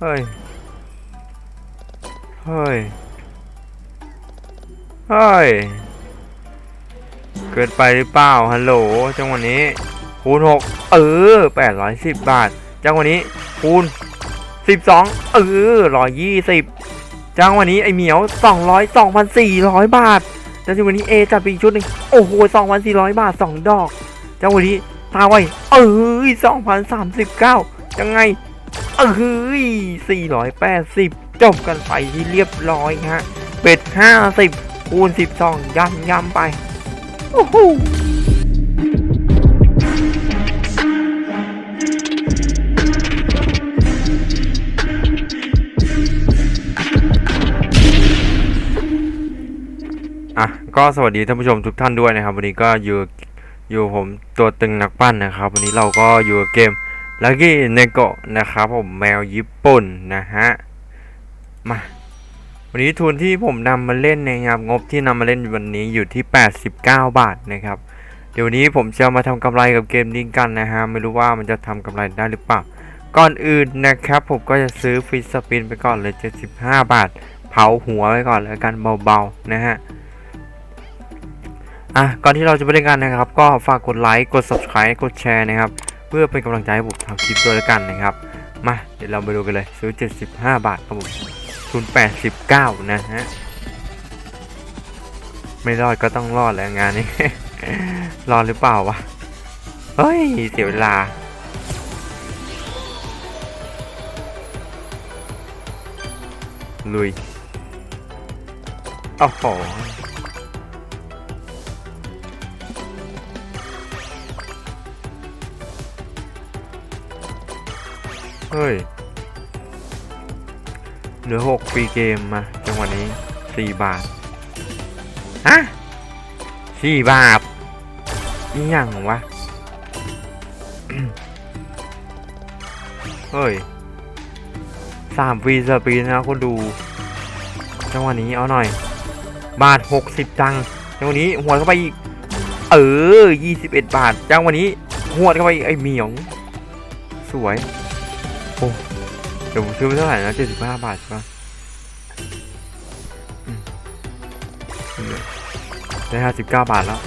เฮ้ย เฮ้ย เฮ้ย เกินไปหรือเปล่า ฮัลโหล จังวะนี้ คูณหกเออแปดร้อยสิบบาท จังวะนี้ คูณสิบสองเออร้อยยี่สิบจังวะนี้ไอเหมียวสองร้อยสองพันสี่ร้อยบาทจังวะนี้เอจัดไปอีกชุดหนึ่งโอ้โหสองพันสี่ร้อยบาทสองดอก จังวะนี้ตาไวเอ้ยสองพันสามสิบเก้ายังไง เอ้ยสี่ร้อยแปดสิบจบกันไปที่เรียบร้อยฮะ เป็ดห้าสิบคูณสิบสองย้ำย้ำไป โอ้โหอะก็สวัสดีท่านผู้ชมทุกท่านด้วยนะครับ วันนี้ก็อยู่อยู่ผมตัวตึงนักปั้นนะครับ วันนี้เราก็อยู่เกม ลักกี้เนโกะนะครับผมแมวญี่ปุ่นนะฮะ มา วันนี้ทุนที่ผมนำมาเล่นนะครับ งบที่นำมาเล่นวันนี้อยู่ที่ 89 บาทนะครับ เดี๋ยวนี้ผมจะมาทำกำไรกับเกมนี้กันนะฮะ ไม่รู้ว่ามันจะทำกำไรได้หรือเปล่า ก่อนอื่นนะครับ ผมก็จะซื้อฟรีสปินไปก่อนเลย 75 บาท เผาหัวไว้ก่อนแล้วกันเบาๆนะฮะอะก่อนที่เราจะไปเล่นกันนะครับ ก็ฝากกดไลค์กด subscribe กดแชร์นะครับ เพื่อเป็นกำลังใจให้ผมทำคลิปด้วยแล้วกันนะครับ มาเดี๋ยวเราไปดูกันเลยซื้อ 75 บาทครับผมทุน89 นะฮะ ไม่รอดก็ต้องรอดแหล้วงานนี้ รอดหรือเปล่าวะ เฮ้ย เสียเวลาลุยโอ้โห เฮ้ย เหลือหกฟรีเกมมาจังหวะนี้สี่บาท ฮะสี่บาทนี่ยังวะ เฮ้ยสามฟรีสปีดนะคนดู จังหวะนี้เอาหน่อย บาทหกสิบจัง จังหวะนี้หัวเข้าไปอีก เออยี่สิบเอ็ดบาท จังหวะนี้หัวเข้าไปไอ้เหมียวสวย โอ้เดี๋ยวผมซื้อไปเท่าไหร่นะเจ็ดสิบห้าบาทใช่ปะได้ห้าสิบเก้าบาทแล้ว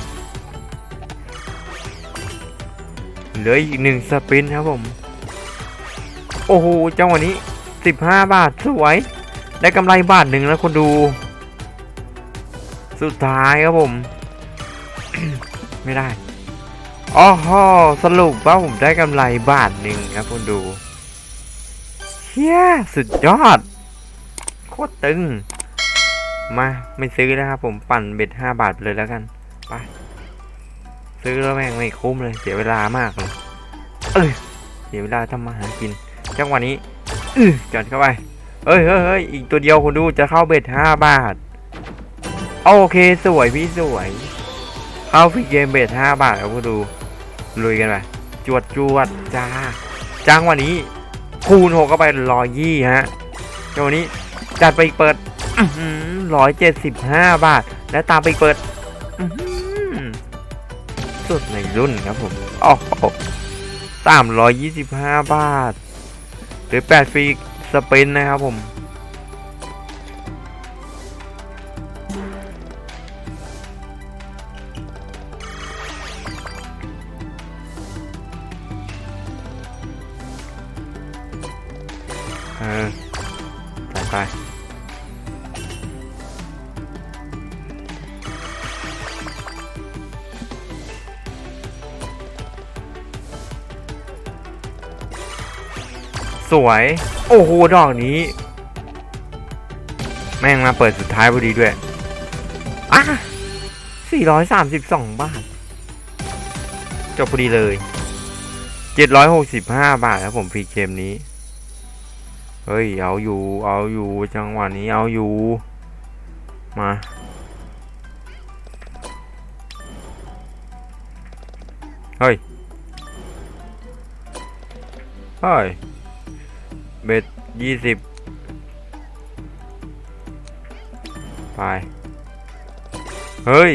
เหลืออีกหนึ่งสปินครับผม โอ้โหจังหวะนี้สิบห้าบาทสวย ได้กำไรบาทหนึ่งแล้วคนดู สุดท้ายครับผม ไม่ได้อ๋อฮสรุปว่าผมได้กำไรบาทหนึ่งครับคนดู ฮียสุดยอด โคตรตึง มาไม่ซื้อนะครับผมปั่นเบ็ดห้าบาทเลยแล้วกัน ไป ซื้อแล้วแม่งไม่คุ้มเลยเสียเวลามากเลยเอ้ยเสียเวลาทำมาหากิน จังหวะนี้อือจอดเข้าไปเฮ้ยเฮ้ยเฮ้ยอีกตัวเดียวคุณดูจะเข้าเบ็ดห้าบาท โอเคสวยพี่สวย เข้าฟรีเกมเบ็ดห้าบาทครับคุณดูลุยกันไปจวดจวดจ้าจังหวะนี้ คูณหกเข้าไปร้อยยี่ฮะจังหวนี้จัดไปอีกเปิดร้อยเจ็ดสิบห้าบาท และตามไปอีกเปิดสุดในรุ่นครับผมโอ้โหสามร้อยยี่สิบห้าบาทหรือแปดฟรีสปินนะครับผม ไปสวย โอ้โห ดอกนี้ แม่งมาเปิดสุดท้ายพอดีด้วย อะ 432 บาท จบพอดีเลย 765 บาทครับผมฟรีเกมนี้ เฮ้ย เอาอยู่ เอาอยู่ จังหวะนี้เอาอยู่ มา เฮ้ย เฮ้ย เบ็ดยี่สิบไป เฮ้ย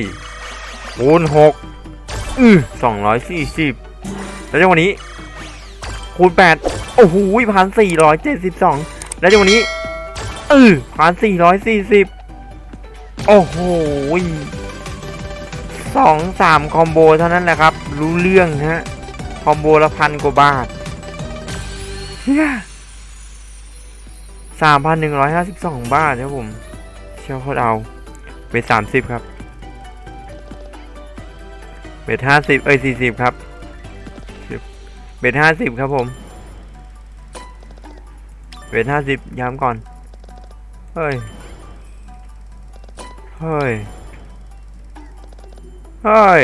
คูณหกอือสองร้อยสี่สิบแล้วจังหวะนี้ คูณแปด โอ้โหพันสี่ร้อยเจ็ดสิบสองแล้วจังหวะนี้เออพันสี่ร้อยสี่สิบโอ้โหสองสามคอมโบเท่านั้นแหละครับ รู้เรื่องฮะ คอมโบละพันกว่าบาทเฮียสามพันหนึ่งร้อยห้าสิบสองบาทครับผม เชี่ยวโคตรเอาเบทสามสิบครับเบทห้าสิบเอ้ยสี่สิบครับเบทห้าสิบครับผม เบทห้าสิบย้ำก่อน เฮ้ย เฮ้ย เฮ้ย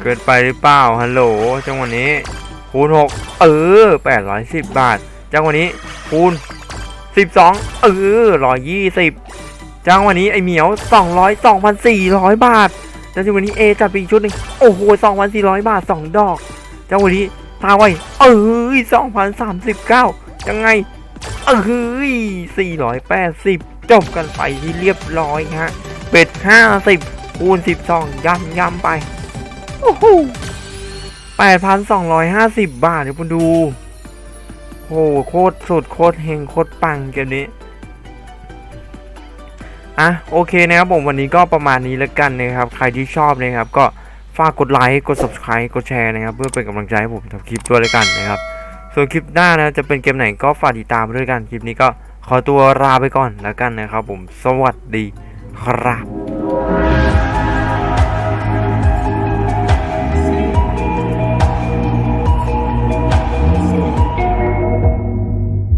เกินไปหรือเปล่า ฮัลโหล จังหวะนี้ คูณหกเออแปดร้อยสิบบาท จังหวะนี้คูณสิบสองเออร้อยยี่สิบจังหวะนี้ไอเหมียวสองร้อยสองพันสี่ร้อยบาทแล้วจังหวะนี้เอจัดไปอีกชุดหนึ่งโอ้โหสองพันสี่ร้อยบาทสองดอก จังหวะนี้ ตาไวเออสองพันสามสิบเก้ายังไง เออสี่ร้อยแปดสิบจบกันไปที่เรียบร้อยฮะเป็ดห้าสิบคูณสิบสองย้ำย้ำไป โอ้โหแปดพันสองร้อยห้าสิบบาทเดี๋ยวคุณดูโอ้โหโคตรสุดโคตรเฮงโคตรปังเกมนี้อะโอเคนะครับผมวันนี้ก็ประมาณนี้แล้วกันนะครับ ใครที่ชอบนะครับก็ ฝากกดไลค์ กด subscribe กดแชร์นะครับ เพื่อเป็นกำลังใจให้ผมทำคลิปด้วยแล้วกันนะครับ ส่วนคลิปหน้านะจะเป็นเกมไหนก็ฝากติดตามด้วยกัน คลิปนี้ก็ขอตัวลาไปก่อนแล้วกันนะครับผม สวัสดีครับ